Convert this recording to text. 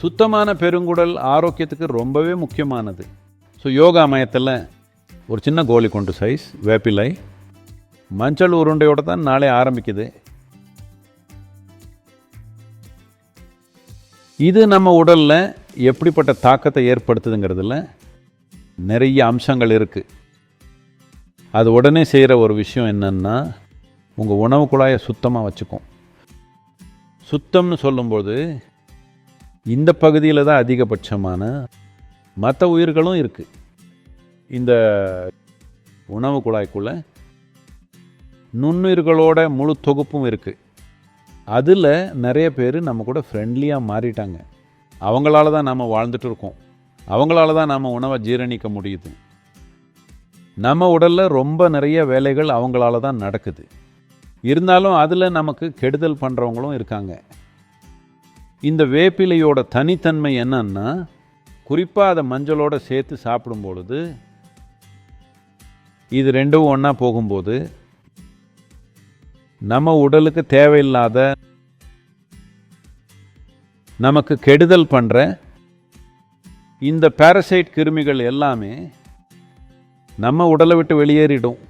சுத்தமான பெருங்குடல் ஆரோக்கியத்துக்கு ரொம்பவே முக்கியமானது. ஸோ யோகா மயத்தில் ஒரு சின்ன கோலி கொண்டு சைஸ் வேப்பிலை. மஞ்சள் உருண்டையோடு தான் நாளே ஆரம்பிக்குது. இது நம்ம உடலில் எப்படிப்பட்ட தாக்கத்தை ஏற்படுத்துதுங்கிறதுல நிறைய அம்சங்கள் இருக்குது அது உடனே செய்கிற ஒரு விஷயம் என்னென்னா உங்கள் உணவு குழாயை சுத்தமாக வச்சுக்கும். சுத்தம்னு சொல்லும்போது இந்த பகுதியில் தான் அதிகபட்சமான மற்ற உயிர்களும் இருக்குது இந்த உணவு குழாய்க்குள்ளே நுண்ணுயிர்களோட முழு தொகுப்பும் இருக்குது அதில் நிறைய பேர் நம்ம கூட ஃப்ரெண்ட்லியாக மாறிட்டாங்க. அவங்களால தான் நாம் வாழ்ந்துட்டு இருக்கோம். அவங்களால தான் நாம் உணவை ஜீரணிக்க முடியுது. நம்ம உடலில் ரொம்ப நிறைய வேலைகள் அவங்களால தான் நடக்குது. இருந்தாலும் அதில் நமக்கு கெடுதல் பண்ணுறவங்களும் இருக்காங்க. இந்த வேப்பிலையோட தனித்தன்மை என்னன்னா குறிப்பாக அதை மஞ்சளோட சேர்த்து சாப்பிடும் பொழுது இது ரெண்டும் ஒன்றா போகும்போது நம்ம உடலுக்கு தேவையில்லாத நமக்கு கெடுதல் பண்ணுற இந்த பாரசைட் கிருமிகள் எல்லாமே நம்ம உடலை விட்டு வெளியேறிடும்.